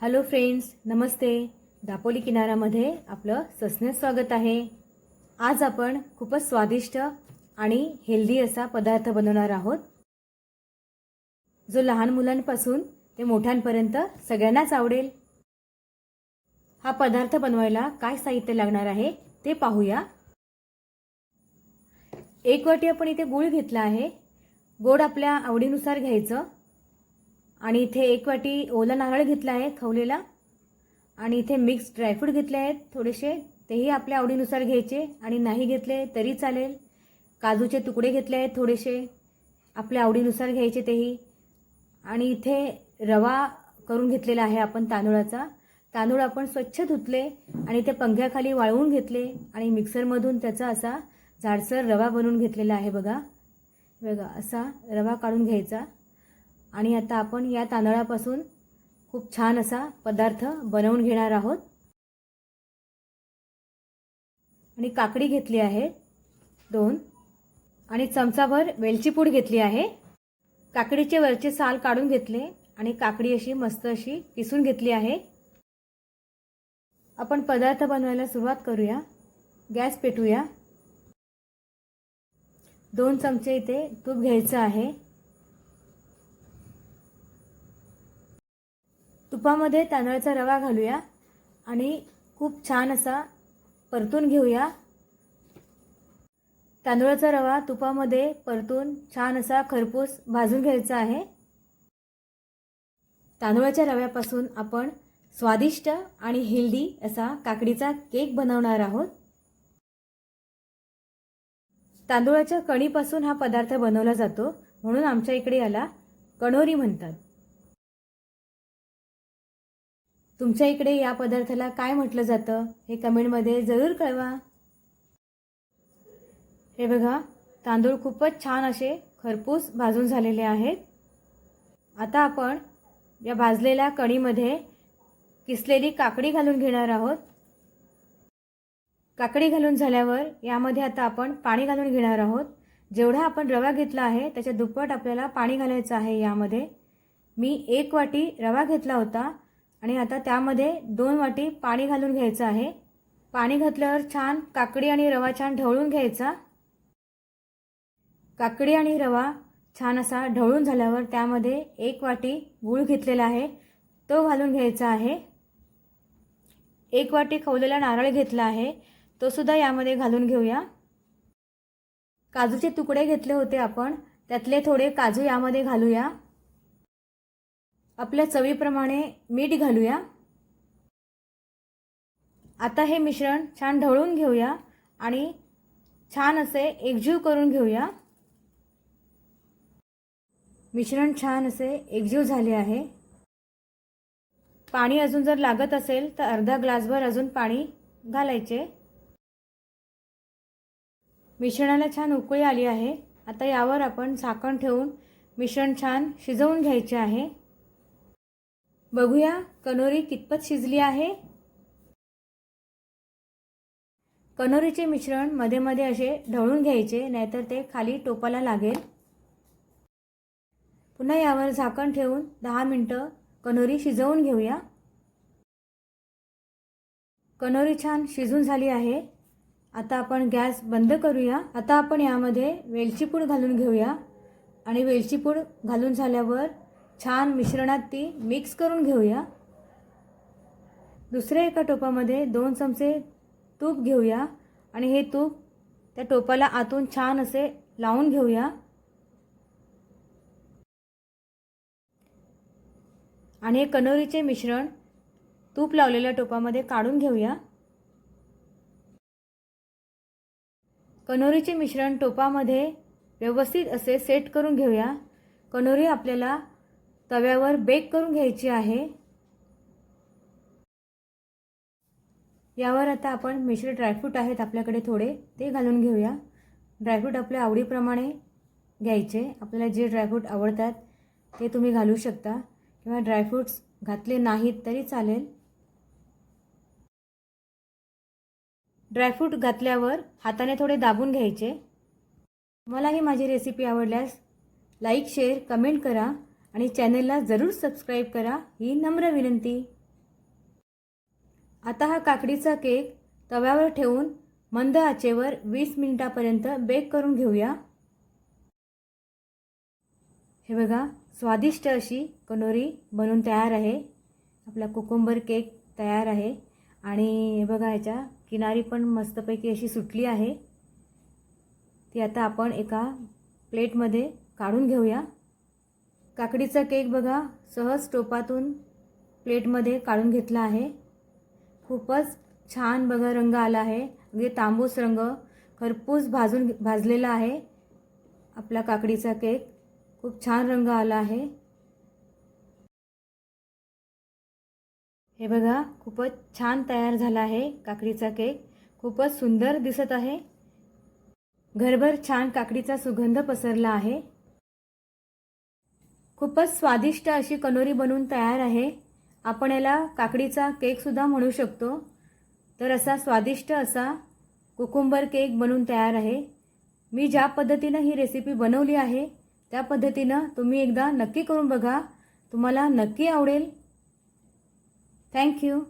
Hello friends नमस्ते. दापोली किनाऱ्यामध्ये आपलं ससने स्वागत आहे. आज आपण खूपच स्वादिष्ट आणि हेल्दी असा पदार्थ बनवणार आहोत. जो लहान मुलांपासून ते मोठ्यांपर्यंत सगळ्यांनाच आवडेल. हा पदार्थ बनवायला काय साहित्य लागणार आहे ते पाहूया. एक वाटी आपण इथे गूळ घेतला आहे. गोड आपल्या आवडीनुसार घ्यायचं. आणि इथे एक वाटी ओला नारळ घेतला आहे खवलेला. आणि इथे मिक्स ड्रायफ्रूट घेतले आहेत थोडेसे. तेही आपल्या आवडीनुसार घ्यायचे आणि नाही घेतले तरी चालेल. काजूचे तुकडे घेतले आहेत थोडेसे. आपल्या आवडीनुसार घ्यायचे तेही. आणि इथे रवा करून घेतलेला आहे आपण तांदूळाचा. तांदूळ आपण स्वच्छ धुतले आणि ते पंख्याखाली वाळवून घेतले आणि मिक्सरमधून त्याचा असा जाडसर रवा बनवून घेतलेला आहे बघा. बघा असा रवा काढून घ्यायचा. आणि आता आपण या तांदळापासून खूप छान असा पदार्थ बनवून घेणार आहोत. आणि काकडी घेतली आहे दोन. आणि चमचाभर वेलची पूड घेतली आहे. काकडीचे वरचे साल काढून घेतले आणि काकडी अशी मस्त अशी किसून घेतली आहे. आपण पदार्थ बनवायला सुरुवात करूया. गॅस पेटूया. दोन चमचे इथे तूप घ्यायचं आहे. तुपामध्ये तांदळाचा रवा घालूया आणि खूप छान असा परतून घेऊया. तांदूळाचा रवा तुपामध्ये परतून छान असा खरपूस भाजून घ्यायचा आहे. तांदूळाच्या रव्यापासून आपण स्वादिष्ट आणि हेल्दी असा काकडीचा केक बनवणार आहोत. तांदूळाच्या कणीपासून हा पदार्थ बनवला जातो म्हणून आमच्या इकडे याला कणोरी म्हणतात. तुमच्या इकडे या पदार्थाला काय म्हटलं जातं हे कमेंटमध्ये जरूर कळवा. हे बघा तांदूळ खूपच छान असे खरपूस भाजून झालेले आहेत. आता आपण या भाजलेल्या कणीमध्ये किसलेली काकडी घालून घेणार आहोत. काकडी घालून झाल्यावर यामध्ये आता आपण पाणी घालून घेणार आहोत. जेवढा आपण रवा घेतला आहे त्याच्या दुप्पट आपल्याला पाणी घालायचं आहे यामध्ये. मी एक वाटी रवा घेतला होता. आणि आता त्यामध्ये दोन वाटी पाणी घालून घ्यायचं आहे. पाणी घातल्यावर छान काकडी आणि रवा छान ढवळून घ्यायचा. काकडी आणि रवा छान असा ढवळून झाल्यावर त्यामध्ये एक वाटी गूळ घेतलेला आहे. तो घालून घ्यायचा आहे. एक वाटी खवलेला नारळ घेतला आहे. तो सुद्धा यामध्ये घालून घेऊया. काजूचे तुकडे घेतले होते आपण. त्यातले थोडे काजू यामध्ये घालूया. आपल्या चवीप्रमाणे मीठ घालूया. आता हे मिश्रण छान ढवळून घेऊया आणि छान असे एकजीव करून घेऊया. मिश्रण छान असे एकजीव झाले आहे. पाणी अजून जर लागत असेल तर अर्धा ग्लासभर अजून पाणी घालायचे. मिश्रणाला छान उकळी आली आहे. आता यावर आपण झाकण ठेवून मिश्रण छान शिजवून घ्यायचे आहे. बघूया कनोरी कितपत शिजली आहे. कनोरीचे मिश्रणमध्ये मध्ये असे ढवळून घ्यायचे नाहीतर ते खाली टोपाला लागेल. पुन्हा यावर झाकण ठेवून दहा मिनटं कनोरी शिजवून घेऊया. कनोरी छान शिजून झाली आहे. आता आपण गॅस बंद करूया. आता आपण यामध्ये वेलची पूड घालून घेऊया. आणि वेलची पूड घालून झाल्यावर छान मिश्रणात ती मिक्स करून घेऊया. दुसऱ्या एका टोपामध्ये दोन चमचे तूप घेऊया आणि हे तूप त्या टोपाला आतून छान असे लावून घेऊया. आणि हे कनोरीचे मिश्रण तूप लावलेल्या टोपामध्ये काढून घेऊया. कनोरीचे मिश्रण टोपामध्ये व्यवस्थित असे सेट करून घेऊया. कनोरी आपल्याला तव्यावर बेक करून घ्यायची आहे. यावर आता आपण मिश्र ड्रायफ्रूट आहेत आपल्याकडे थोडे ते घालून घेऊया. ड्रायफ्रूट आपल्या आवडीप्रमाणे घ्यायचे. आपल्याला जे ड्रायफ्रूट आवडतात ते तुम्ही घालू शकता. किंवा ड्रायफ्रूट्स घातले नाहीत तरी चालेल. ड्रायफ्रूट घातल्यावर हाताने थोडे दाबून घ्यायचे. मला ही माझी रेसिपी आवडल्यास लाईक शेअर कमेंट करा. आणि चॅनलला जरूर सबस्क्राईब करा ही नम्र विनंती. आता हा काकडीचा केक तव्यावर ठेवून मंद आचेवर वीस मिनिटापर्यंत बेक करून घेऊया. हे बघा स्वादिष्ट अशी कनोरी बनून तयार आहे. आपला कुकुंबर केक तयार आहे. आणि हे बघा ह्याच्या किनारी पण मस्तपैकी अशी सुटली आहे. ती आता आपण एका प्लेटमध्ये काढून घेऊया. काकडीचा केक बघा सहज टोपातून प्लेटमध्ये काढून घेतला आहे. खूपच छान बघा रंग आला आहे. अगदी तांबूस रंग खरपूस भाजून भाजलेला आहे आपला काकडीचा केक. खूप छान रंग आला आहे. हे बघा खूपच छान तयार झाला आहे काकडीचा केक. खूपच सुंदर दिसत आहे. घरभर छान काकडीचा सुगंध पसरला आहे. खूपच स्वादिष्ट अशी कनोरी बनून तयार आहे. आपण याला काकडीचा केकसुद्धा म्हणू शकतो. तर असा स्वादिष्ट असा कुकुंबर केक बनून तयार आहे. मी ज्या पद्धतीनं ही रेसिपी बनवली आहे त्या पद्धतीनं तुम्ही एकदा नक्की करून बघा. तुम्हाला नक्की आवडेल. थँक्यू